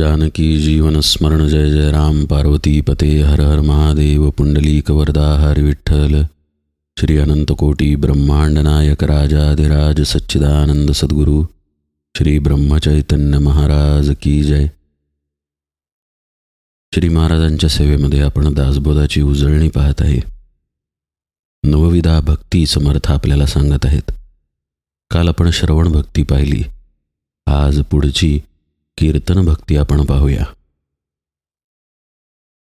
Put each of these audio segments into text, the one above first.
जानकी जीवनस्मरण जय जय राम पार्वती पते हर हर महादेव पुंडलीक वरदा हर विठ्ठल। श्री अनंतकोटी ब्रह्मांड नायक राजाधिराज सच्चिदानंद सद्गुरू। श्री ब्रह्मचैतन्य महाराज की जय। श्री महाराजांच्या सेवेमध्ये आपण दासबोधाची उजळणी पाहत आहे। नवविधा भक्ती समर्थ आपल्याला सांगत आहेत। काल आपण श्रवण भक्ती पाहिली। आज पुढची कीर्तन भक्ती आपण पाहूया.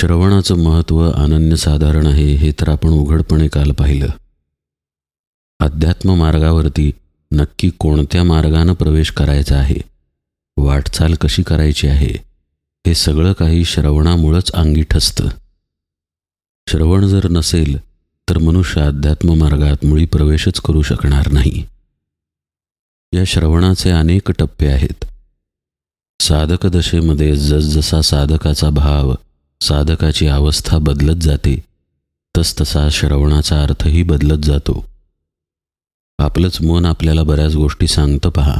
श्रवणाचं महत्त्व अनन्यसाधारण आहे हे तर आपण उघडपणे काल पाहिलं. अध्यात्म मार्गावरती नक्की कोणत्या मार्गानं प्रवेश करायचा आहे? वाटचाल कशी करायची आहे? हे सगळं काही श्रवणामुळंच अंगी ठसतं श्रवण जर नसेल तर मनुष्य अध्यात्म मार्गात मुळी प्रवेशच करू शकणार नाही. या श्रवणाचे अनेक टप्पे आहेत. साधक दशेमध्ये जसजसा साधकाचा भाव साधकाची अवस्था बदलत जाते तसतसा श्रवणाचा अर्थही बदलत जातो. आपलंच मन आपल्याला बऱ्याच गोष्टी सांगतं पहा.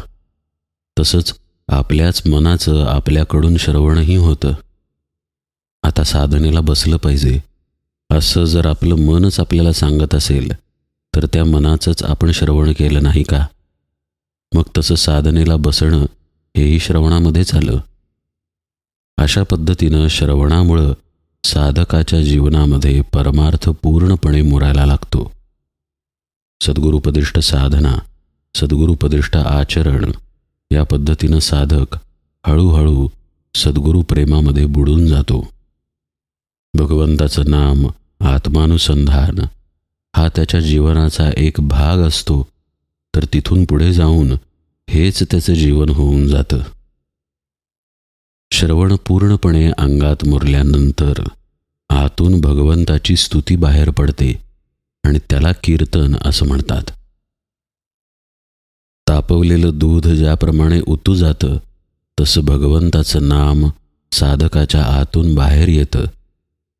तसंच आपल्याच मनाचं आपल्याकडून श्रवणही होतं. आता साधनेला बसलं पाहिजे. असं जर आपलं मनच आपल्याला सांगत असेल तर त्या मनाचंच आपण श्रवण केलं नाही का? मग तसं साधनेला बसणं हेही श्रवणामध्येच आलं अशा पद्धतीनं श्रवणामुळं साधकाच्या जीवनामध्ये परमार्थ पूर्णपणे मुरायला लागतो. सद्गुरुपदिष्ट साधना सद्गुरुपदिष्ट आचरण या पद्धतीनं साधक हळूहळू सद्गुरुप्रेमामध्ये बुडून जातो. भगवंताचं नाम आत्मानुसंधान हा त्याच्या जीवनाचा एक भाग असतो तर तिथून पुढे जाऊन हेच त्याचं जीवन होऊन जातं. श्रवण पूर्णपणे अंगात मुरल्यानंतर आतून भगवंताची स्तुती बाहेर पडते आणि त्याला कीर्तन असं म्हणतात. तापवलेलं दूध ज्याप्रमाणे उतू जातं तसं भगवंताचं नाम साधकाच्या आतून बाहेर येतं.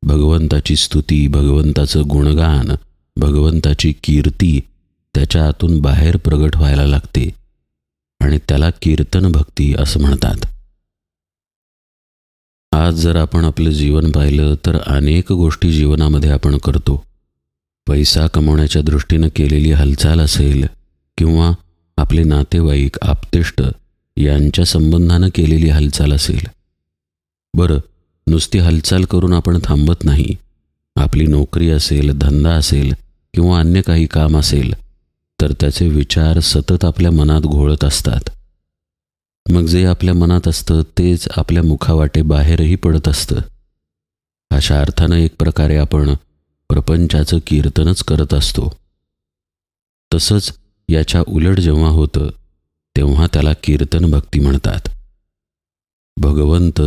भगवंताची स्तुती भगवंताचं गुणगान भगवंताची कीर्ती त्याच्या आतून बाहेर प्रगट व्हायला लागते. आणि त्याला कीर्तन भक्ती असं म्हणतात. आज जर आपण आपलं जीवन पाहिलं तर अनेक गोष्टी जीवनामध्ये आपण करतो. पैसा कमवण्याच्या दृष्टीनं केलेली हालचाल असेल किंवा आपले नातेवाईक आपतेष्ट यांच्या संबंधानं केलेली हालचाल असेल. बरं नुसती हालचाल करून आपण थांबत नाही. आपली नोकरी असेल धंदा असेल किंवा अन्य काही काम असेल तर त्याचे विचार सतत आपल्या मनात घोळत असतात. मग जे आपल्या मनात असतं तेच आपल्या मुखावाटे बाहेरही पडत असतं. अशा अर्थानं एक प्रकारे आपण प्रपंचाचं कीर्तनच करत असतो. तसंच याच्या उलट जेव्हा होतं तेव्हा त्याला कीर्तन भक्ती म्हणतात. भगवंत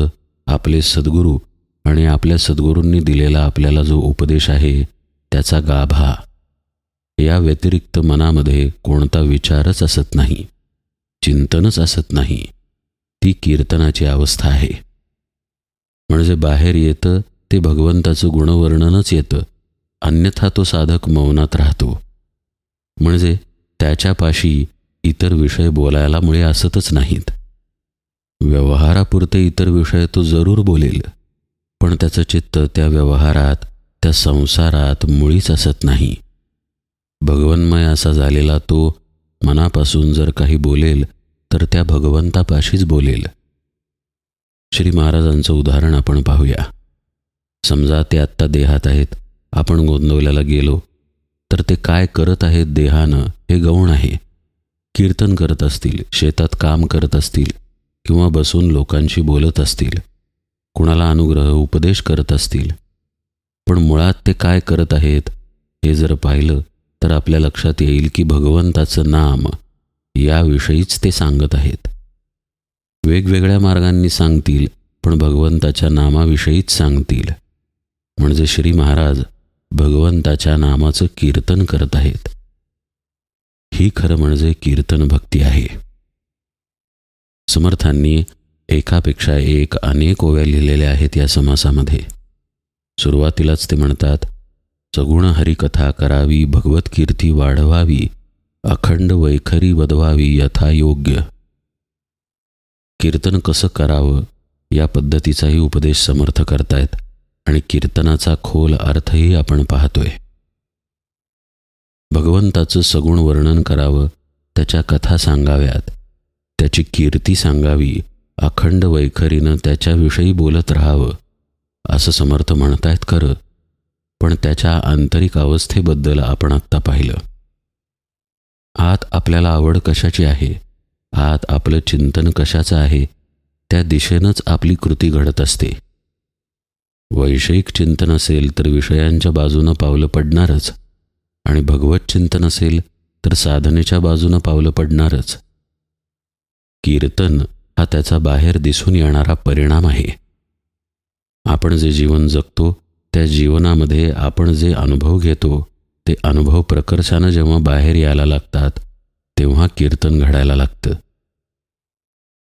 आपले सद्गुरू आणि आपल्या सद्गुरूंनी दिलेला आपल्याला जो उपदेश आहे त्याचा गाभा. या व्यतिरिक्त मनामध्ये कोणता विचारच असत नाही चिंतनच असत नाही. ती कीर्तनाची अवस्था आहे. म्हणजे बाहेर येतं ते भगवंताचं गुणवर्णनच येतं. अन्यथा तो साधक मौनात राहतो. म्हणजे त्याच्यापाशी इतर विषय बोलायला मुळे असतच नाहीत. व्यवहारापुरते इतर विषय तो जरूर बोलेल पण त्याचं चित्त त्या व्यवहारात त्या संसारात मुळीच असत नाही. भगवन्मय असा झालेला तो मनापासून जर काही बोलेल तर त्या भगवंतापाशीच बोलेल. श्री महाराजांचं उदाहरण आपण पाहूया. समजा ते आत्ता देहात आहेत आपण गोंदवल्याला गेलो तर ते काय करत आहेत देहानं हे गौण आहे. कीर्तन करत असतील शेतात काम करत असतील किंवा बसून लोकांशी बोलत असतील कुणाला अनुग्रह उपदेश करत असतील. पण मुळात ते काय करत आहेत हे जर पाहिलं तर आपल्या लक्षात येईल की भगवंताचं नाम याविषयीच ते सांगत आहेत. वेगवेगळ्या मार्गांनी सांगतील पण भगवंताच्या नामाविषयीच सांगतील. म्हणजे श्री महाराज भगवंताच्या नामाचं कीर्तन करत आहेत. ही खरं म्हणजे कीर्तन भक्ती आहे. समर्थांनी एकापेक्षा एक अनेक ओव्या लिहिलेल्या आहेत या समासामध्ये. सुरुवातीलाच ते म्हणतात सगुण हरिकथा करावी भगवत कीर्ती वाढवावी अखंड वैखरी वधवावी यथायोग्य कीर्तन कसं करावं? या पद्धतीचाही उपदेश समर्थ करतायत आणि कीर्तनाचा खोल अर्थही आपण पाहतोय. भगवंताचं सगुण वर्णन करावं त्याच्या कथा सांगाव्यात. त्याची कीर्ती सांगावी अखंड वैखरीनं त्याच्याविषयी बोलत राहावं असं समर्थ म्हणतायत खरं. पण त्याच्या आंतरिक अवस्थेबद्दल आपण आत्ता पाहिलं. आत आपल्याला आवड कशाची आहे? आत आपलं चिंतन कशाचं आहे? त्या दिशेनंच आपली कृती घडत असते. वैषयिक चिंतन असेल तर विषयांच्या बाजूनं पावलं पडणारच. आणि भगवत चिंतन असेल तर साधनेच्या बाजूनं पावलं पडणारच. कीर्तन हा त्याचा बाहेर दिसून येणारा परिणाम आहे. आपण जे जीवन जगतो त्या जीवनामध्ये आपण जे अनुभव घेतो ते अनुभव प्रकर्षानं जेव्हा बाहेर यायला लागतात तेव्हा कीर्तन घडायला लागतं.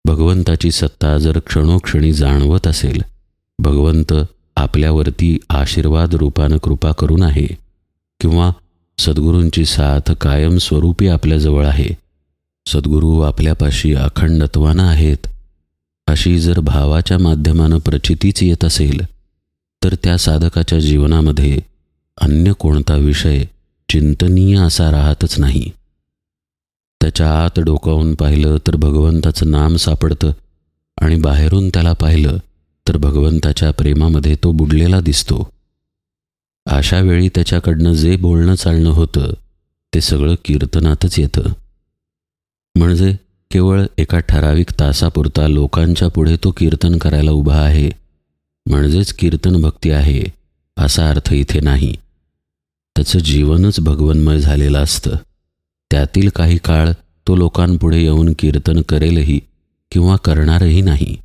भगवंताची सत्ता जर क्षणोक्षणी जाणवत असेल भगवंत आपल्यावरती आशीर्वाद रूपानं कृपा करून आहे किंवा सद्गुरूंची साथ कायमस्वरूपी आपल्याजवळ आहे सद्गुरू आपल्यापाशी अखंडत्वानं आहेत अशी जर भावाच्या माध्यमानं प्रचितीच येत असेल तर त्या साधकाच्या जीवनामध्ये अन्य कोणता विषय चिंतनीय असा राहतच नाही. त्याच्या आत डोकावून पाहिलं तर भगवंताचं नाम सापडतं आणि बाहेरून त्याला पाहिलं तर भगवंताच्या प्रेमामध्ये तो बुडलेला दिसतो. अशा वेळी त्याच्याकडनं जे बोलणं चालणं होतं ते सगळं कीर्तनातच येतं. म्हणजे केवळ एका ठराविक तासापुरता लोकांच्या पुढे तो कीर्तन करायला उभा आहे म्हणजेच कीर्तन भक्ती आहे असा अर्थ इथे नाही. त्याचं जीवनच भगवन्मय झालेलं असतं. त्यातील काही काळ तो लोकांपुढे येऊन कीर्तन करेलही किंवा करणारही नाही.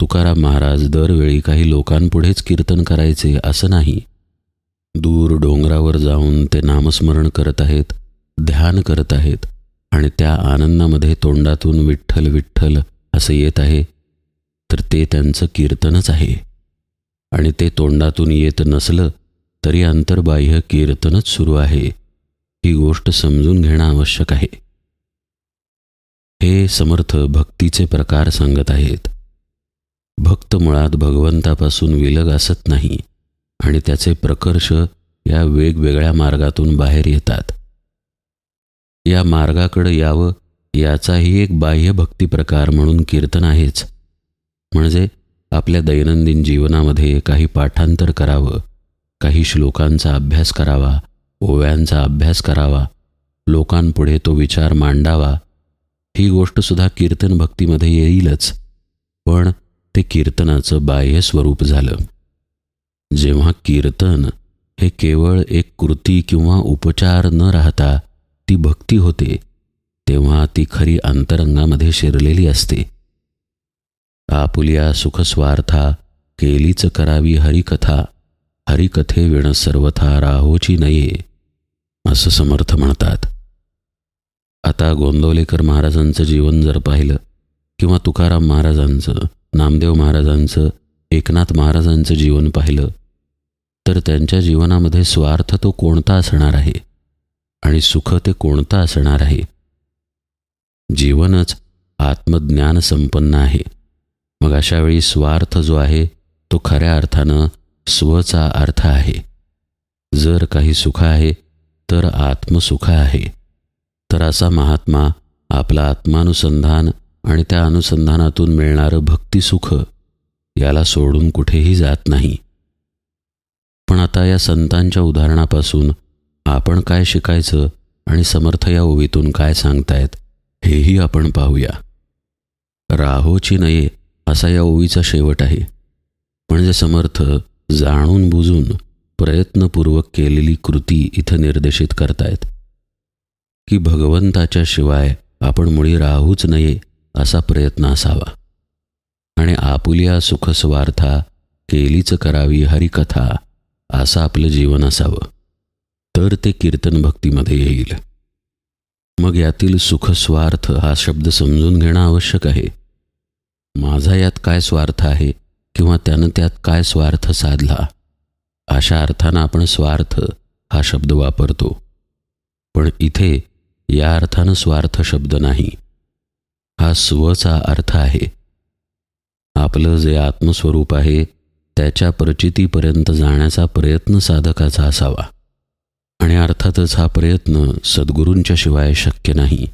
तुकाराम महाराज दरवेळी काही लोकांपुढेच कीर्तन करायचे असं नाही. दूर डोंगरावर जाऊन ते नामस्मरण करत आहेत ध्यान करत आहेत आणि त्या आनंदामध्ये तोंडातून विठ्ठल विठ्ठल असं येत आहे तर ते त्यांचं कीर्तनच आहे. आणि ते तोंडातून येत नसलं तरी अंतर्बाह्य कीर्तनच सुरू आहे. ही गोष्ट समजून घेणं आवश्यक आहे. हे समर्थ भक्तीचे प्रकार सांगत आहेत. भक्त मुळात भगवंतापासून विलग असत नाही आणि त्याचे प्रकर्ष या वेगवेगळ्या मार्गातून बाहेर येतात. या मार्गाकडे यावं याचाही एक बाह्य भक्ती प्रकार म्हणून कीर्तन आहेच. म्हणजे आपल्या दैनंदिन जीवनामध्ये काही पाठांतर करावं काही श्लोकांचा अभ्यास करावा ओव्यांचा अभ्यास करावा लोकांपुढे तो विचार मांडावा ही गोष्टसुद्धा कीर्तन भक्तीमध्ये येईलच. पण ते कीर्तनाचं बाह्य स्वरूप झालं. जेव्हा कीर्तन हे केवळ एक कृती किंवा उपचार न राहता ती भक्ती होते तेव्हा ती खरी अंतरंगामध्ये शिरलेली असते. आपुलिया सुखस्वार्था केलीच करावी हरिकथा. हरिकथे विण सर्वथा राहोची नये असं समर्थ म्हणतात. आता गोंदवलेकर महाराजांचं जीवन जर पाहिलं किंवा तुकाराम महाराजांचं नामदेव महाराजांचं एकनाथ महाराजांचं जीवन पाहिलं तर त्यांच्या जीवनामध्ये स्वार्थ तो कोणता असणार आहे? आणि सुख ते कोणता असणार आहे? जीवनच आत्मज्ञान संपन्न आहे. मग अशावेळी स्वार्थ जो आहे तो खऱ्या अर्थानं स्वचा अर्थ आहे. जर काही सुख आहे तर आत्मसुख आहे. तर असा महात्मा आपला आत्मानुसंधान आणि त्या अनुसंधानातून मिळणारं भक्तिसुख याला सोडून कुठेही जात नाही. पण आता या संतांच्या उदाहरणापासून आपण काय शिकायचं आणि समर्थ या ओवीतून काय सांगतायत हेही आपण पाहूया. राहोची नये असा या ओवीचा शेवट आहे. म्हणजे समर्थ जाणून बुजून प्रयत्नपूर्वक केलेली कृती इथं निर्देशित करतायत. की भगवंताच्या शिवाय आपण मुळी राहूच नये असा प्रयत्न असावा. आणि आपुलिया सुखस्वार्था केलीच करावी हरिकथा असं आपलं जीवन असावं. तर ते कीर्तन भक्तीमध्ये येईल. मग यातील सुखस्वार्थ हा शब्द समजून घेणं आवश्यक आहे. माझा यात काय स्वार्थ आहे किंवा त्यानं त्यात काय स्वार्थ साधला? अशा अर्थानं आपण स्वार्थ हा शब्द वापरतो. पण इथे या अर्थानं स्वार्थ शब्द नाही. हा स्वचा अर्थ आहे. आपलं जे आत्मस्वरूप आहे त्याच्या प्रचितीपर्यंत जाण्याचा प्रयत्न साधकाचा असावा. आणि अर्थातच हा प्रयत्न सद्गुरूंच्या शिवाय शक्य नाही.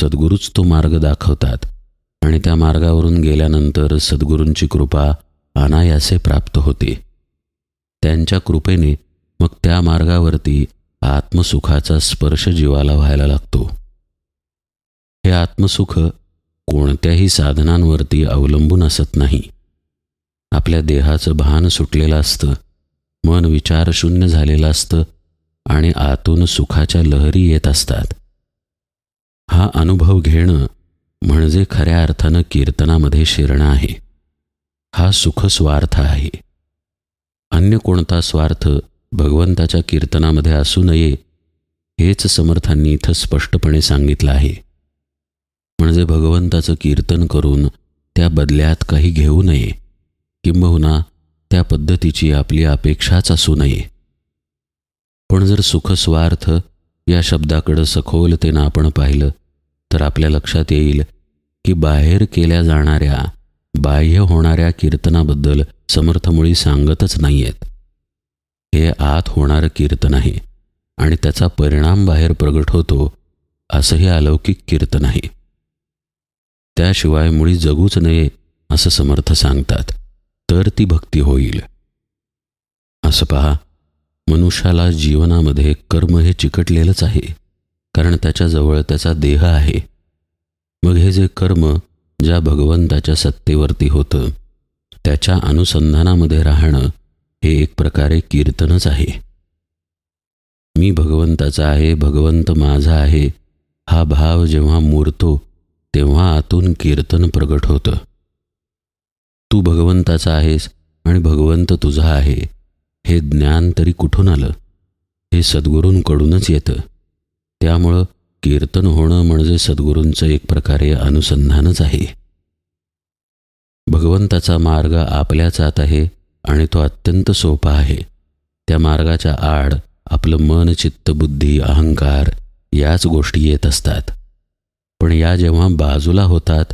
सद्गुरूच तो मार्ग दाखवतात. आणि त्या मार्गावरून गेल्यानंतर सद्गुरूंची कृपा अनायासे प्राप्त होते. त्यांच्या कृपेने मग त्या मार्गावरती आत्मसुखाचा स्पर्श जीवाला व्हायला लागतो. हे आत्मसुख कोणत्याही साधनांवरती अवलंबून असत नाही. आपल्या देहाचं भान सुटलेलं असतं मन विचार शून्य झालेलं असतं आणि आतून सुखाच्या लहरी येत असतात. हा अनुभव घेणं म्हणजे खऱ्या अर्थानं कीर्तनामध्ये शिरणं आहे. हा सुखस्वार्थ आहे. अन्य कोणता स्वार्थ भगवंताच्या कीर्तनामध्ये असू नये हेच समर्थांनी इथं स्पष्टपणे सांगितलं आहे. म्हणजे भगवंताचं कीर्तन करून त्या बदल्यात काही घेऊ नये किंबहुना त्या पद्धतीची आपली अपेक्षाच असू नये. पण जर सुखस्वार्थ या शब्दाकडं सखोलतेनं आपण पाहिलं तर आपल्या लक्षात येईल की बाहेर केल्या जाणाऱ्या बाह्य होणाऱ्या कीर्तनाबद्दल समर्थमुळी सांगतच नाही आहेत हे आत होणारं कीर्तन आहे आणि त्याचा परिणाम बाहेर प्रगट होतो असं हे अलौकिक कीर्तन आहे. त्याशिवाय मुळी जगूच नये असं समर्थ सांगतात तर ती भक्ती होईल. असं पहा मनुष्याला जीवनामध्ये कर्म हे चिकटलेलंच आहे कारण त्याच्याजवळ त्याचा देह आहे. मग हे जे कर्म ज्या भगवंताच्या सत्तेवरती होतं त्याच्या अनुसंधानामध्ये राहणं हे एक प्रकारे कीर्तनच आहे. मी भगवंताचा आहे भगवंत माझा आहे हा भाव जेव्हा मुरतो तेव्हा आतून कीर्तन प्रगट होतं. तू भगवंताचा आहेस आणि भगवंत तुझा आहे हे ज्ञान तरी कुठून आलं? हे सद्गुरूंकडूनच येतं. त्यामुळं कीर्तन होणं म्हणजे सद्गुरूंचं एक प्रकारे अनुसंधानच आहे. भगवंताचा मार्ग आपल्याच आत आहे आणि तो अत्यंत सोपा आहे. त्या मार्गाच्या आड आपलं मन चित्त बुद्धी अहंकार याच गोष्टी येत असतात. पण या जेव्हा बाजूला होतात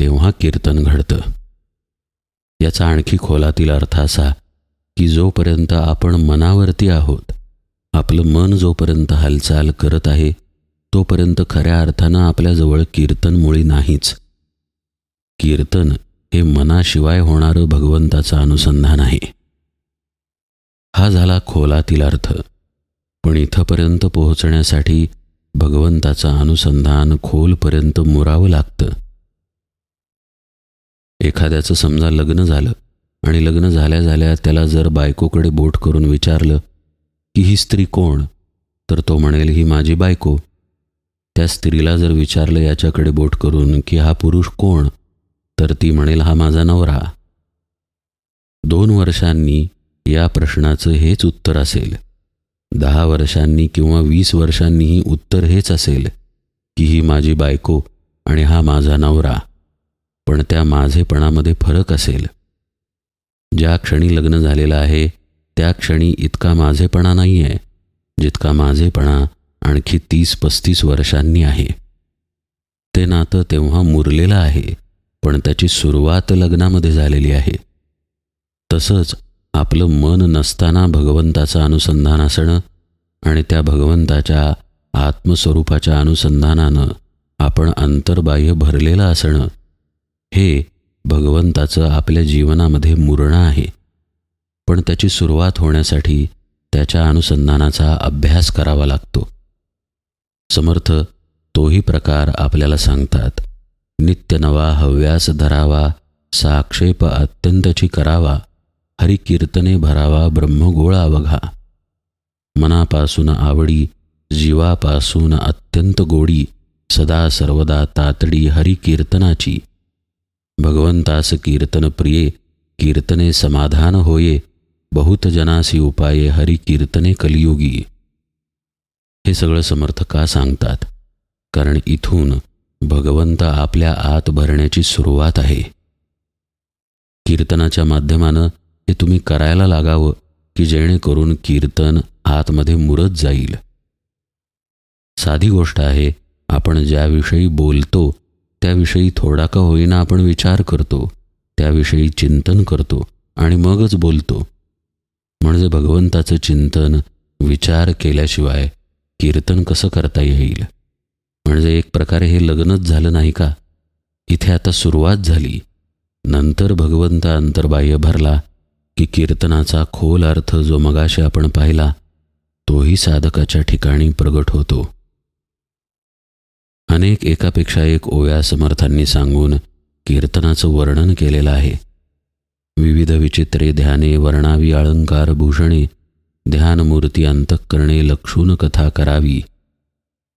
तेव्हा कीर्तन घडतं. याचा आणखी खोलातील अर्थ असा की जोपर्यंत आपण मनावरती आहोत आपलं मन जोपर्यंत हालचाल करत आहे तोपर्यंत खऱ्या अर्थानं आपल्याजवळ कीर्तनमुळी नाहीच. कीर्तन हे मनाशिवाय होणारं भगवंताचं अनुसंधान आहे. हा झाला खोलातील अर्थ. पण इथंपर्यंत पोहोचण्यासाठी भगवंताचं अनुसंधान खोलपर्यंत मुरावं लागतं. एखाद्याचं समजा लग्न झालं आणि लग्न झाल्या झाल्या त्याला जर बायकोकडे बोट करून विचारलं की ही स्त्री कोण? तर तो म्हणेल ही माझी बायको. त्या स्त्रीला जर विचारलं याच्याकडे बोट करून की हा पुरुष कोण तर ती म्हणेल हा माझा नवरा. दोन वर्षांनी या प्रश्नाचं हेच उत्तर असेल. दहा वर्षांनी किंवा वीस वर्षांनीही उत्तर हेच असेल की ही माझी बायको आणि हा माझा नवरा. पण त्या माझेपणामध्ये फरक असेल. ज्या क्षणी लग्न झालेलं आहे त्या क्षणी इतका माझेपणा नाही आहे जितका माझेपणा आणखी तीस पस्तीस वर्षांनी आहे. ते नातं तेव्हा मुरलेलं आहे पण त्याची सुरुवात लग्नामध्ये झालेली आहे. तसंच आपलं मन नसताना भगवंताचं अनुसंधान असणं आणि त्या भगवंताच्या आत्मस्वरूपाच्या अनुसंधानानं आपण अंतर्बाह्य भरलेलं असणं हे भगवंताचं आपल्या जीवनामध्ये मुरणं आहे. पण त्याची सुरुवात होण्यासाठी त्याच्या अनुसंधानाचा अभ्यास करावा लागतो. समर्थ तोही प्रकार आपल्याला सांगतात. नित्य नवा हव्यास धरावा साक्षेप अत्यंतची करावा हरिकीर्तने भरावा ब्रह्मगोळा अवघा मनापासून आवडी जीवापासून अत्यंत गोडी सदा सर्वदा तातडी हरिकीर्तनाची. भगवंतास कीर्तन प्रिये कीर्तने समाधान होये बहुत जनासी उपाये हरिकीर्तने कलियुगी. हे सगळं समर्थ का सांगतात? कारण इथून भगवंत आपल्या आत भरण्याची सुरुवात आहे. कीर्तनाच्या माध्यमानं हे तुम्ही करायला लागावं की जेणेकरून कीर्तन आतमध्ये मुरत जाईल. साधी गोष्ट आहे आपण ज्याविषयी बोलतो त्याविषयी थोडा का होईना आपण विचार करतो त्याविषयी चिंतन करतो आणि मगच बोलतो. म्हणजे भगवंताचं चिंतन विचार केल्याशिवाय कीर्तन कसं करता येईल? म्हणजे एक प्रकारे हे लग्नच झालं नाही का? इथे आता सुरुवात झाली. नंतर भगवंत अंतर्बाह्य भरला की कीर्तनाचा खोल अर्थ जो मगाशी आपण पाहिला तोही साधकाच्या ठिकाणी प्रगट होतो. अनेक एकापेक्षा एक ओव्या समर्थांनी सांगून कीर्तनाचं वर्णन केलेलं आहे. विविध विचित्रे ध्याने वर्णावी अलंकार भूषणे ध्यानमूर्ती अंतःकरणे लक्षून कथा करावी.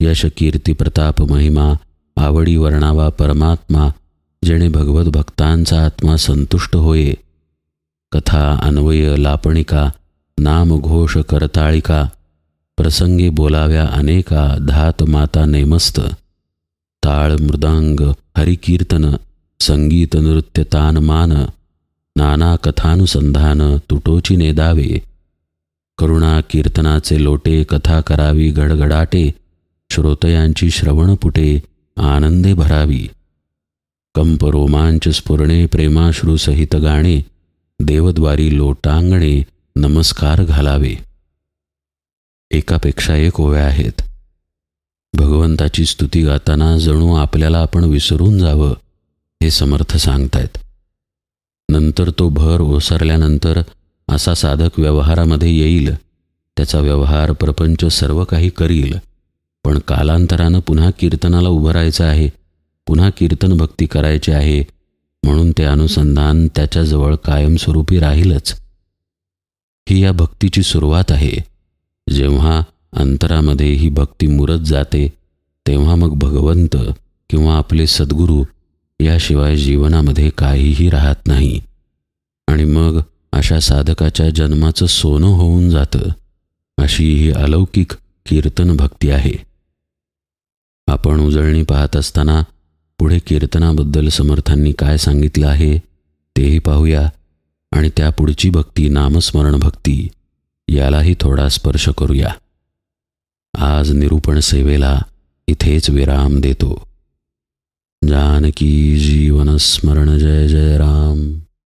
यश कीर्ती प्रताप महिमा आवडी वर्णावा परमात्मा जेणे भगवत भक्तांचा आत्मा संतुष्ट होये. कथा अन्वय लापणिका नामघोष करताळिका प्रसंगी बोलाव्या अनेका धात माता नेमस्त. ताळ मृदांग हरिकीर्तन संगीत नृत्य तान मान नाना कथानुसंधान तुटोची नेदावे करुणा कीर्तनाचे लोटे कथा करावी गडगडाटे श्रोतयांची श्रवणपुटे आनंदे भरावी. कंप रोमांच स्फुरणे प्रेमाश्रूसहित गाणे देवद्वारी लोटांगणे नमस्कार घालावे. एकापेक्षा एक ओव्या आहेत. भगवंताची स्तुती गाताना जणू आपल्याला आपण विसरून जावं हे समर्थ सांगतायत. नंतर तो भर ओसरल्यानंतर असा साधक व्यवहारामध्ये येईल. त्याचा व्यवहार प्रपंच सर्व काही करील. पण कालांतरानं पुन्हा कीर्तनाला उभं राहायचं आहे. पुन्हा कीर्तन भक्ती करायची आहे. म्हणून ते अनुसंधान त्याच्याजवळ कायमस्वरूपी राहीलच. ही या भक्तीची सुरुवात आहे. जेव्हा अंतरामध्ये ही भक्ती मुरत जाते तेव्हा मग भगवंत किंवा आपले सद्गुरू याशिवाय जीवनामध्ये काहीही राहत नाही. आणि मग अशा साधकाच्या जन्माचं सोनं होऊन जातं. अशी ही अलौकिक कीर्तन भक्ती आहे. आपण उजळणी पाहत असताना पुढे कीर्तनाबद्दल समर्थांनी काय सांगितलं आहे तेही पाहूया. आणि त्या पुढची भक्ती नामस्मरण भक्ती यालाही थोडा स्पर्श करूया. आज निरूपण सेवेला इथेच विराम देतो. जानकी जीवन स्मरण जय जय राम.